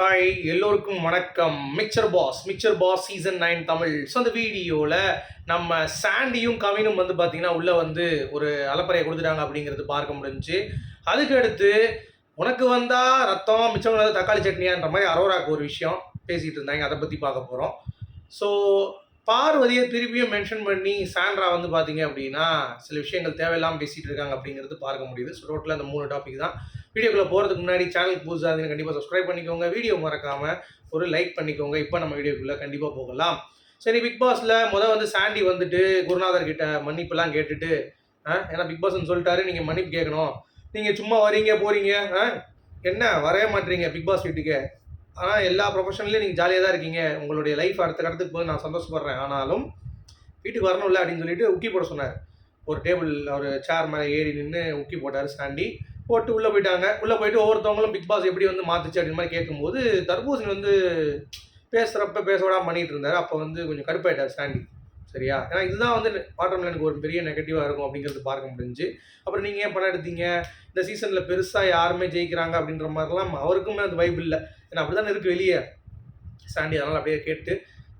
Hi எல்லோருக்கும் வணக்கம். Mixer boss mixer boss season nine Tamil. So அந்த வீடியோவில் நம்ம சாண்டியும் கவினும் வந்து பார்த்தீங்கன்னா உள்ளே வந்து ஒரு அலப்பறையை கொடுத்துட்டாங்க அப்படிங்கிறது பார்க்க முடிஞ்சுச்சு. அதுக்கு அடுத்து உனக்கு வந்தால் ரத்தம் மிச்சம் உள்ளது தக்காளி சட்னியான்ற மாதிரி அரோராக்கு ஒரு விஷயம் பேசிகிட்டு இருந்தாங்க. அதை பற்றி பார்க்க போகிறோம் ஸோ பார்வதியை திருப்பியும் மென்ஷன் பண்ணி சாண்ட்ரா வந்து பார்த்தீங்க அப்படின்னா சில விஷயங்கள் தேவையில்லாமல் பேசிகிட்டு இருக்காங்க அப்படிங்கிறது பார்க்க முடியுது. ஸோ டோட்டலாக அந்த மூணு டாபிக் தான். வீடியோக்குள்ளே போகிறதுக்கு முன்னாடி சேனல் புதுசாக இருந்தீங்க கண்டிப்பாக சப்ஸ்கிரைப் பண்ணிக்கோங்க. வீடியோ மறக்காமல் ஒரு லைக் பண்ணிக்கோங்க. இப்போ நம்ம வீடியோக்குள்ளே கண்டிப்பாக போகலாம். சரி பிக் பாஸில் முதல் வந்து சாண்டி வந்துட்டு குருநாதர் கிட்ட மன்னிப்புலாம் கேட்டுட்டு ஆ, ஏன்னா பிக் பாஸ்ன்னு சொல்லிட்டாரு நீங்கள் மன்னிப்பு கேட்கணும். நீங்கள் சும்மா வரீங்க போகிறீங்க ஆ? என்ன வரவே மாட்டீங்க பிக் பாஸ் வீட்டுக்கு? ஆனால் எல்லா ப்ரொஃபஷன்லேயும் நீங்கள் ஜாலியாக தான் இருக்கீங்க. உங்களுடைய லைஃப் அடுத்த கடத்துக்கு போய் நான் சந்தோஷப்படுறேன். ஆனாலும் வீட்டுக்கு வரணும்ல அப்படின்னு சொல்லிட்டு உக்கி போட சொன்னார். ஒரு டேபிள் ஒரு சேர் மேலே ஏறி நின்று உக்கி போட்டார் சாண்டி போட்டு உள்ளே போயிட்டாங்க. உள்ளே போயிட்டு ஒவ்வொருத்தவங்களும் பிக் பாஸ் எப்படி வந்து மாத்துச்சு அப்படின்னு மாதிரி கேட்கும்போது தர்பூசணி வந்து பேசுகிறப்ப பேச பண்ணிகிட்டு இருந்தார். அப்போ வந்து கொஞ்சம் கடுப்பாயிட்டார் சாண்டி சரியா? ஏன்னா இதுதான் வந்து பாட்டம் எனக்கு ஒரு பெரிய நெகட்டிவாக இருக்கும் அப்படிங்கிறது பார்க்க முடிஞ்சு. அப்புறம் நீங்கள் ஏன் பணம் எடுத்தீங்க? இந்த சீசனில் பெருசாக யாருமே ஜெயிக்கிறாங்க அப்படின்ற மாதிரிலாம் அவருக்குமே அந்த வைப் இல்லை. ஏன்னா அப்படி தானே இருக்குது வெளியே. சாண்டி அதனால் அப்படியே கேட்டு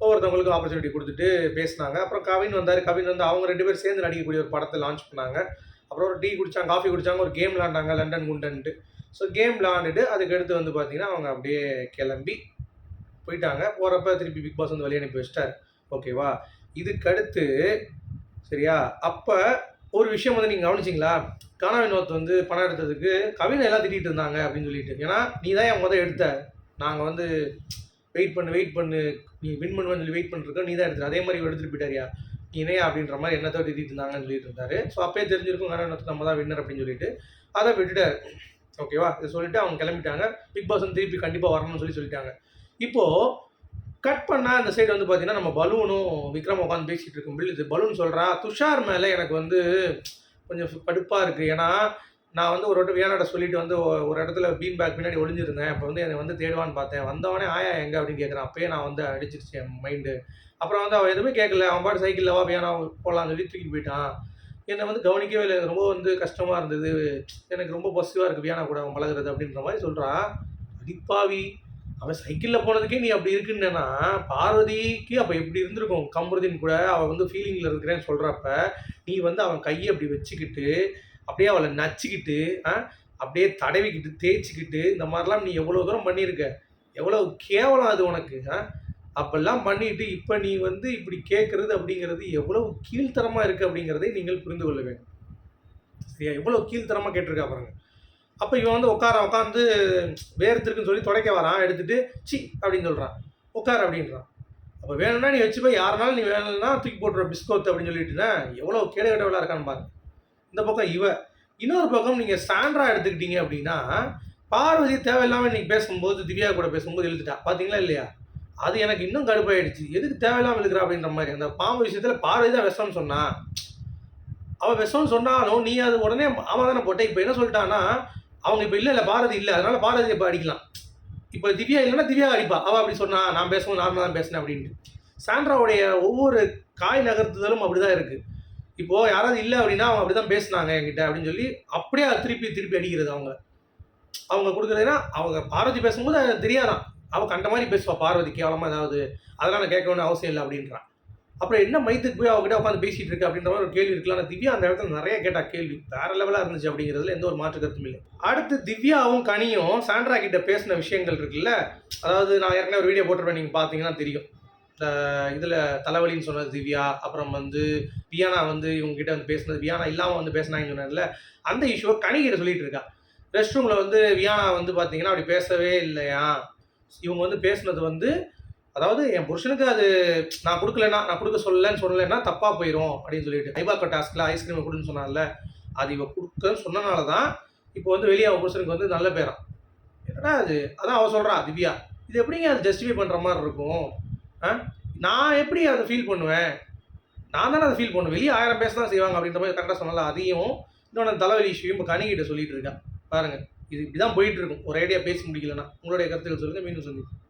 ஒவ்வொருத்தவங்களுக்கும் ஆப்பர்ச்சுனிட்டி கொடுத்துட்டு பேசினாங்க. அப்புறம் கவின் வந்தார். கவின் வந்து அவங்க ரெண்டு பேரும் சேர்ந்து நடிக்கக்கூடிய ஒரு படத்தை லான்ச் பண்ணாங்க. அப்புறம் ஒரு டீ குடித்தாங்க காஃபி குடித்தாங்க ஒரு கேம் விளாண்டாங்க லண்டன் குண்டன்ட்டு. ஸோ கேம் விளாண்டுட்டு அதுக்கடுத்து வந்து பார்த்தீங்கன்னா அவங்க அப்படியே கிளம்பி போயிட்டாங்க. போகிறப்ப திருப்பி பிக் பாஸ் வந்து வெளியே அனுப்பி வச்சிட்டார். ஓகேவா இதுக்கடுத்து சரியா? அப்போ ஒரு விஷயம் வந்து நீங்கள் கவனிச்சிங்களா? கானா வினோத் வந்து பணம் எடுத்ததுக்கு கவினை எல்லாம் திட்டிகிட்டு இருந்தாங்க அப்படின்னு சொல்லிட்டு. ஏன்னா நீ தான் என் முதல் எடுத்த. நாங்கள் வந்து வெயிட் பண்ணு வெயிட் பண்ணு நீ வின் பண்ணுவேன்னு சொல்லி வெயிட் பண்ணிருக்கோம் நீ தான் எடுத்துரு அதே மாதிரி எடுத்துகிட்டு போயிட்டாரியா? இணையா அப்படின்ற மாதிரி என்னத்தை திட்டிட்டு இருந்தாங்கன்னு சொல்லிட்டு இருந்தாரு ஸோ அப்பயே தெரிஞ்சிருக்கும் நம்ம தான் வின்னர் அப்படின்னு சொல்லிட்டு. அதை விட்டுட்டாரு. ஓகேவா இதை சொல்லிட்டு அவங்க கிளம்பிட்டாங்க. பிக் பாஸ் வந்து திருப்பி கண்டிப்பாக வரணும்னு சொல்லி சொல்லிட்டாங்க. இப்போது கட் பண்ணால் அந்த சைடு வந்து பார்த்தீங்கன்னா நம்ம பலூனும் விக்ரம் உட்காந்து பேசிகிட்டு இருக்கும்போது இது பலூன் சொல்கிறா துஷார் மேலே எனக்கு வந்து கொஞ்சம் கடுப்பாக இருக்குது ஏன்னா நான் வந்து ஒரு வாட்டி வியானாட சொல்லிட்டு வந்து ஒரு இடத்துல பீன் பேக் பின்னாடி ஒளிஞ்சிருந்தேன். அப்போ வந்து என்னை வந்து தேடுவான்னு பார்த்தேன். வந்தவனே ஆயா எங்கே? அப்படின்னு கேட்குறான் அப்பயே நான் வந்து அடிச்சிருச்சு என் மைண்டு அப்புறம் வந்து அவன் எதுவுமே கேட்கல அவன் பாட்டு சைக்கிளில் வா வியானா போகலான்னு சொல்லி தூக்கி போயிட்டான். என்னை வந்து கவனிக்கவே இல்லை. ரொம்ப வந்து கஷ்டமாக இருந்தது. எனக்கு ரொம்ப பசிவாக இருக்குது வியானா கூட அவன் பழகிறது அப்படின்ற மாதிரி சொல்கிறான் அடிப்பாவி அவன் சைக்கிளில் போனதுக்கே நீ அப்படி இருக்குன்னா பார்வதிக்கு அப்போ எப்படி இருந்திருக்கும்? கமருதீன் கூட அவள் வந்து ஃபீலிங்கில் இருக்கிறேன்னு சொல்கிறப்ப நீ வந்து அவன் கையை அப்படி வச்சுக்கிட்டு அப்படியே அவளை நச்சுக்கிட்டு ஆ, அப்படியே தடவிக்கிட்டு தேய்ச்சிக்கிட்டு இந்த மாதிரிலாம் நீ எவ்வளோ தூரம் பண்ணியிருக்க? எவ்வளோ கேவலம் அது உனக்கு ஆ? அப்பெல்லாம் பண்ணிட்டு இப்போ நீ வந்து இப்படி கேட்குறது அப்படிங்கிறது எவ்வளவு கீழ்த்தரமாக இருக்குது அப்படிங்கிறதை நீங்கள் புரிந்து கொள்ள வேண்டும். சரியா? எவ்வளோ கீழ்த்தரமாக கேட்டிருக்கா பாருங்க. அப்போ இவன் வந்து உட்கார உட்காந்து வேர்த்திருக்குன்னு சொல்லி துடைக்க வரான். எடுத்துகிட்டு சி அப்படின்னு சொல்கிறான் உட்கார் அப்படின்றான். அப்போ வேணும்னா நீ வச்சு போய் யாருனாலும் நீ வேணும்னா தூக்கி போட்டுற பிஸ்கோத் அப்படின்னு சொல்லிட்டுனா எவ்வளோ கேடு கட்டவளாக இருக்கான்னு பாருங்க. இந்த பக்கம் இவ. இன்னொரு பக்கம் நீங்கள் சாண்ட்ரா எடுத்துக்கிட்டீங்க அப்படின்னா பார்வதி தேவையில்லாமல் இன்னைக்கு பேசும்போது திவ்யா கூட பேசும்போது இழுத்துட்டா. பார்த்தீங்களா இல்லையா? அது எனக்கு இன்னும் கடுப்பாயிடுச்சு. எதுக்கு தேவையில்லாமல் இருக்கிறா அப்படின்ற மாதிரி. அந்த பாம்பு விஷயத்தில் பார்வதி தான் விஷம்னு சொன்னா. அவள் விஷம்னு சொன்னாலும் நீ அது உடனே அவன் தானே போட்ட. இப்போ என்ன சொல்லிட்டான்னா அவங்க இப்போ இல்லை இல்லை பாரதி இல்லை. அதனால பாரதி இப்போ அடிக்கலாம். இப்போ திவ்யா இல்லைன்னா திவ்யா அடிப்பா. அவள் அப்படி சொன்னா நான் பேசுவோம் நார்மலாக தான் பேசினேன் அப்படின்ட்டு. சாண்ட்ராவுடைய ஒவ்வொரு காய் நகர்த்துதலும் அப்படிதான் இருக்கு. இப்போ யாராவது இல்லை அப்படின்னா அவங்க அப்படிதான் பேசுனாங்க என்கிட்ட அப்படின்னு சொல்லி அப்படியே திருப்பி திருப்பி அடிக்கிறது அவங்க அவங்க கொடுக்குறதுன்னா அவங்க பார்வதி பேசும்போது அது தெரியாதான் அவள் கண்ட மாதிரி பேசுவா பார்வதி கேவலமாக ஏதாவது? அதெல்லாம் நான் கேட்க வேண்டிய அவசியம் இல்லை அப்படின்றான். அப்புறம் என்ன மைத்துக்கு போய் அவங்ககிட்ட உட்காந்து பேசிட்டு இருக்கு அப்படின்ற மாதிரி ஒரு கேள்வி இருக்கலாம் திவ்யா அந்த இடத்துல நிறைய கேட்டா கேள்வி. வேற லெவலாக இருந்துச்சு அப்படிங்கிறதுல எந்த ஒரு மாற்று கருத்தும் இல்லை. அடுத்து திவ்யாவும் கனியும் சாண்ட்ரா கிட்ட பேசின விஷயங்கள் இருக்குல்ல அதாவது நான் ஏற்கனவே ஒரு வீடியோ போட்டிருப்பேன் நீங்கள் பார்த்தீங்கன்னா தெரியும். இதில் தலைவலின்னு சொன்னது திவ்யா அப்புறம் வந்து வியானா வந்து இவங்ககிட்ட வந்து பேசினது வியானா இல்லாமல் வந்து பேசினாங்கன்னு சொன்னதில்ல அந்த இஷ்யூவை கணிகிட்ட சொல்லிட்டு இருக்கா. ரெஸ்ட் ரூமில் வந்து வியானா வந்து பார்த்தீங்கன்னா அப்படி பேசவே இல்லையா? இவங்க வந்து பேசுனது வந்து அதாவது என் புருஷனுக்கு அது நான் கொடுக்கலன்னா நான் கொடுக்க சொல்லலைன்னு சொல்லலைன்னா தப்பாக போயிடும் அப்படின்னு சொல்லிட்டு ஐபாக்கோ டாஸ்கில் ஐஸ்கிரீம் கொடுன்னு சொன்னால அது இவ கொடுக்கன்னு சொன்னனால தான் இப்போ வந்து வெளியே அவன் புருஷனுக்கு வந்து நல்ல பேரான் என்னடா அது அதான் அவன் சொல்கிறான் திவ்யா இது எப்படிங்க அது ஜஸ்டிஃபை பண்ணுற மாதிரி இருக்கும்? நான் எப்படி அதை ஃபீல் பண்ணுவேன்? நான் தானே அதை ஃபீல் பண்ணுவேன். வெளியே ஆயிரம் பேச தான் செய்வாங்க அப்படின்ற மாதிரி கரெக்டாக சொன்னால அதையும் இன்னொன்று தலைவலி இஷ்யூ இப்போ கனிகிட்ட சொல்லிட்டு இருக்கேன். பாருங்கள் இது இப்படி தான் போயிட்டு இருக்கும். ஒரு ஐடியா பேசி முடிக்கலன்னா. உங்களுடைய கருத்துக்கள் சொல்லுங்கள் மீண்டும் சந்திப்போம்.